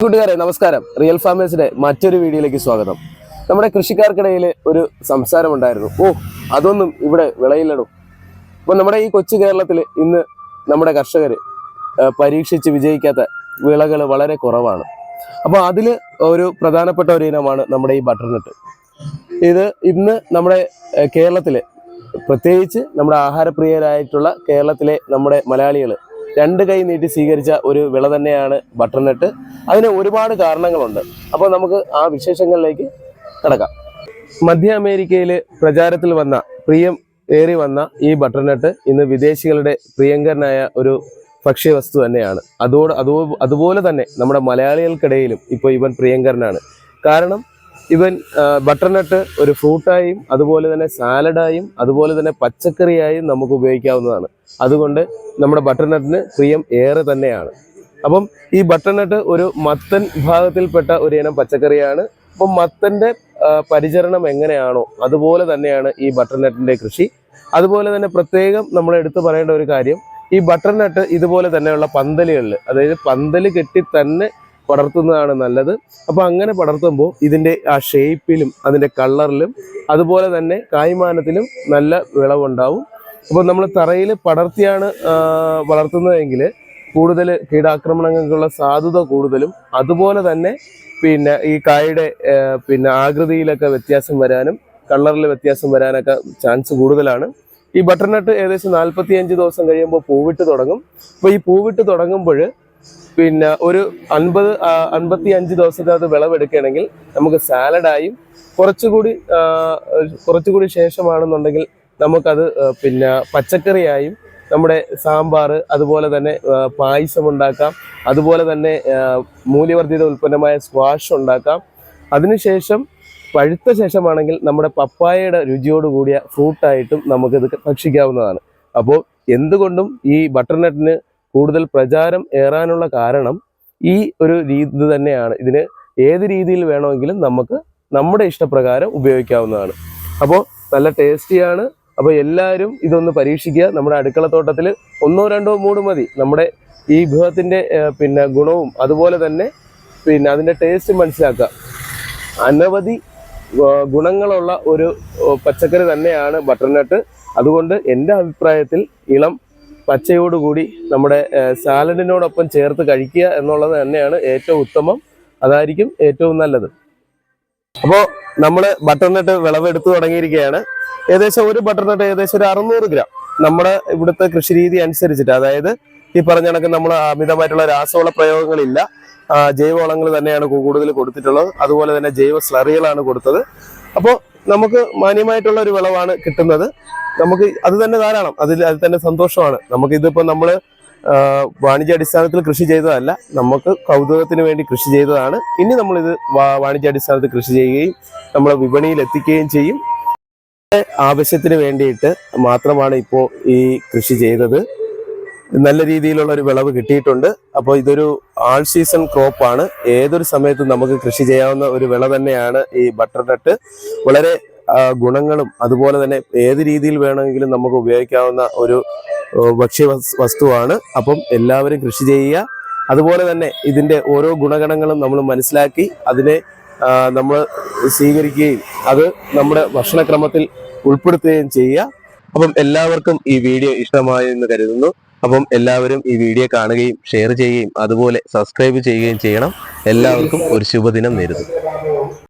കൂട്ടുകാരെ നമസ്കാരം. റിയൽ ഫാമേഴ്സിന്റെ മറ്റൊരു വീഡിയോയിലേക്ക് സ്വാഗതം. നമ്മുടെ കൃഷിക്കാർക്കിടയിൽ ഒരു സംസാരമുണ്ടായിരുന്നു. ഓ അതൊന്നും ഇവിടെ വിളയില്ലടോ. അപ്പോൾ നമ്മുടെ ഈ കൊച്ചു കേരളത്തിൽ ഇന്ന് നമ്മുടെ കർഷകർ പരീക്ഷിച്ച് വിജയിക്കാത്ത വിളകൾ വളരെ കുറവാണ്. അപ്പോൾ അതിൽ ഒരു പ്രധാനപ്പെട്ട ഒരു ഇനമാണ് നമ്മുടെ ഈ ബട്ടർനട്ട്. ഇത് ഇന്ന് നമ്മുടെ കേരളത്തിൽ പ്രത്യേകിച്ച് നമ്മുടെ ആഹാരപ്രിയരായിട്ടുള്ള കേരളത്തിലെ നമ്മുടെ മലയാളികൾ രണ്ട് കൈ നീട്ടി സ്വീകരിച്ച ഒരു വിള തന്നെയാണ് ബട്ടർനട്ട് അതിന് ഒരുപാട് കാരണങ്ങളുണ്ട്. അപ്പോൾ നമുക്ക് ആ വിശേഷങ്ങളിലേക്ക് കിടക്കാം. മധ്യ അമേരിക്കയിൽ പ്രചാരത്തിൽ വന്ന പ്രിയം ഏറി വന്ന ഈ ബട്ടർനട്ട് ഇന്ന് വിദേശികളുടെ പ്രിയങ്കരനായ ഒരു ഭക്ഷ്യവസ്തു തന്നെയാണ്. അതോട് അതോ അതുപോലെ തന്നെ നമ്മുടെ മലയാളികൾക്കിടയിലും ഇപ്പോൾ ഇവൻ പ്രിയങ്കരനാണ്. കാരണം ഇവൻ ബട്ടർനട്ട് ഒരു ഫ്രൂട്ടായും അതുപോലെ തന്നെ സാലഡായും അതുപോലെ തന്നെ പച്ചക്കറിയായും നമുക്ക് ഉപയോഗിക്കാവുന്നതാണ്. അതുകൊണ്ട് നമ്മുടെ ബട്ടർനട്ടിന് പ്രിയം ഏറെ തന്നെയാണ്. അപ്പം ഈ ബട്ടർനട്ട് ഒരു മത്തൻ വിഭാഗത്തിൽപ്പെട്ട ഒരു ഇനം പച്ചക്കറിയാണ്. അപ്പം മത്തന്റെ പരിചരണം എങ്ങനെയാണോ അതുപോലെ തന്നെയാണ് ഈ ബട്ടർനട്ടിന്റെ കൃഷി. അതുപോലെ തന്നെ പ്രത്യേകം നമ്മൾ എടുത്തു പറയേണ്ട ഒരു കാര്യം ഈ ബട്ടർനട്ട് ഇതുപോലെ തന്നെയുള്ള പന്തലുകളിൽ അതായത് പന്തൽ കെട്ടി തന്നെ പടർത്തുന്നതാണ് നല്ലത്. അപ്പോൾ അങ്ങനെ പടർത്തുമ്പോൾ ഇതിന്റെ ആ ഷേപ്പിലും അതിന്റെ കളറിലും അതുപോലെ തന്നെ കായ്മാനത്തിലും നല്ല വിളവുണ്ടാവും. അപ്പോൾ നമ്മൾ തറയിൽ പടർത്തിയാണ് വളർത്തുന്നതെങ്കിൽ കൂടുതൽ കീടാക്രമണങ്ങൾക്കുള്ള സാധ്യത കൂടുതലും. അതുപോലെ തന്നെ പിന്നെ ഈ കായുടെ പിന്നെ ആകൃതിയിലൊക്കെ വ്യത്യാസം വരാനും കളറിൽ വ്യത്യാസം വരാനൊക്കെ ചാൻസ് കൂടുതലാണ്. ഈ ബട്ടർനട്ട് ഏകദേശം നാൽപ്പത്തി അഞ്ച് ദിവസം കഴിയുമ്പോൾ പൂവിട്ട് തുടങ്ങും. അപ്പോൾ ഈ പൂവിട്ട് തുടങ്ങുമ്പോൾ പിന്നെ ഒരു അൻപത് അൻപത്തി അഞ്ച് ദിവസത്തിനകത്ത് വിളവെടുക്കുകയാണെങ്കിൽ നമുക്ക് സാലഡായും കുറച്ചുകൂടി കുറച്ചുകൂടി ശേഷമാണെന്നുണ്ടെങ്കിൽ നമുക്കത് പിന്നെ പച്ചക്കറിയായും നമ്മുടെ സാമ്പാർ അതുപോലെ തന്നെ പായസം ഉണ്ടാക്കാം. അതുപോലെ തന്നെ മൂല്യവർദ്ധിത ഉൽപ്പന്നമായ സ്ക്വാഷ് ഉണ്ടാക്കാം. അതിനുശേഷം പഴുത്ത ശേഷമാണെങ്കിൽ നമ്മുടെ പപ്പായയുടെ രുചിയോട് കൂടിയ ഫ്രൂട്ടായിട്ടും നമുക്കിത് ഭക്ഷിക്കാവുന്നതാണ്. അപ്പോൾ എന്തുകൊണ്ടും ഈ ബട്ടർനട്ടിന് കൂടുതൽ പ്രചാരം ഏറാനുള്ള കാരണം ഈ ഒരു രീതി തന്നെയാണ്. ഇതിന് ഏത് രീതിയിൽ വേണമെങ്കിലും നമുക്ക് നമ്മുടെ ഇഷ്ടപ്രകാരം ഉപയോഗിക്കാവുന്നതാണ്. അപ്പോൾ നല്ല ടേസ്റ്റിയാണ് അപ്പോൾ എല്ലാവരും ഇതൊന്ന് പരീക്ഷിക്കുക. നമ്മുടെ അടുക്കളത്തോട്ടത്തിൽ ഒന്നോ രണ്ടോ മൂട് മതി. നമ്മുടെ ഈ വിഭവത്തിന്റെ പിന്നെ ഗുണവും അതുപോലെ തന്നെ പിന്നെ അതിന്റെ ടേസ്റ്റ് മനസ്സിലാക്കുക. അനവധി ഗുണങ്ങളുള്ള ഒരു പച്ചക്കറി തന്നെയാണ് ബട്ടർനട്ട് അതുകൊണ്ട് എന്റെ അഭിപ്രായത്തിൽ ഇളം പച്ചയോടുകൂടി നമ്മുടെ സാലഡിനോടൊപ്പം ചേർത്ത് കഴിക്കുക എന്നുള്ളത് തന്നെയാണ് ഏറ്റവും ഉത്തമം. അതായിരിക്കും ഏറ്റവും നല്ലത്. അപ്പോൾ നമ്മൾ ബട്ടർനട്ട് വിളവെടുത്തു തുടങ്ങിയിരിക്കുകയാണ്. ഏകദേശം ഒരു ബട്ടർനട്ട് ഏകദേശം ഒരു അറുന്നൂറ് ഗ്രാം നമ്മുടെ ഇവിടുത്തെ കൃഷി രീതി അനുസരിച്ചിട്ട് അതായത് ഈ പറഞ്ഞ കണക്ക് നമ്മൾ അമിതമായിട്ടുള്ള രാസവള പ്രയോഗങ്ങളില്ല. ജൈവവളങ്ങൾ തന്നെയാണ് കൂടുതൽ കൊടുത്തിട്ടുള്ളത്. അതുപോലെ തന്നെ ജൈവ സ്ലറികളാണ് കൊടുത്തത്. അപ്പോൾ നമുക്ക് മാന്യമായിട്ടുള്ള ഒരു വിളവാണ് കിട്ടുന്നത്. നമുക്ക് അത് തന്നെ ധാരാളം. അതിൽ അത് തന്നെ സന്തോഷമാണ്. നമുക്ക് ഇതിപ്പോൾ നമ്മൾ വാണിജ്യാടിസ്ഥാനത്തിൽ കൃഷി ചെയ്തതല്ല നമുക്ക് കൗതുകത്തിന് വേണ്ടി കൃഷി ചെയ്തതാണ്. ഇനി നമ്മളിത് വാ- വാണിജ്യ അടിസ്ഥാനത്തിൽ കൃഷി ചെയ്യുകയും നമ്മൾ വിപണിയിൽ എത്തിക്കുകയും ചെയ്യും. ആവശ്യത്തിന് വേണ്ടിയിട്ട് മാത്രമാണ് ഇപ്പോൾ ഈ കൃഷി ചെയ്തത്. നല്ല രീതിയിലുള്ള ഒരു വിളവ് കിട്ടിയിട്ടുണ്ട്. അപ്പോൾ ഇതൊരു ആൾ സീസൺ ക്രോപ്പാണ് ഏതൊരു സമയത്തും നമുക്ക് കൃഷി ചെയ്യാവുന്ന ഒരു വിള തന്നെയാണ് ഈ ബട്ടർനട്ട് വളരെ ഗുണങ്ങളും അതുപോലെ തന്നെ ഏത് രീതിയിൽ വേണമെങ്കിലും നമുക്ക് ഉപയോഗിക്കാവുന്ന ഒരു ഭക്ഷ്യ വസ്തുവാണ്. അപ്പം എല്ലാവരും കൃഷി ചെയ്യുക. അതുപോലെ തന്നെ ഇതിന്റെ ഓരോ ഗുണഗണങ്ങളും നമ്മൾ മനസ്സിലാക്കി അതിനെ നമ്മൾ സ്വീകരിക്കുകയും അത് നമ്മുടെ ഭക്ഷണക്രമത്തിൽ ഉൾപ്പെടുത്തുകയും ചെയ്യുക. അപ്പം എല്ലാവർക്കും ഈ വീഡിയോ ഇഷ്ടമായി എന്ന് കരുതുന്നു. അപ്പം എല്ലാവരും ഈ വീഡിയോ കാണുകയും ഷെയർ ചെയ്യുകയും അതുപോലെ സബ്സ്ക്രൈബ് ചെയ്യുകയും ചെയ്യണം. എല്ലാവർക്കും ഒരു ശുഭദിനം നേരുന്നു.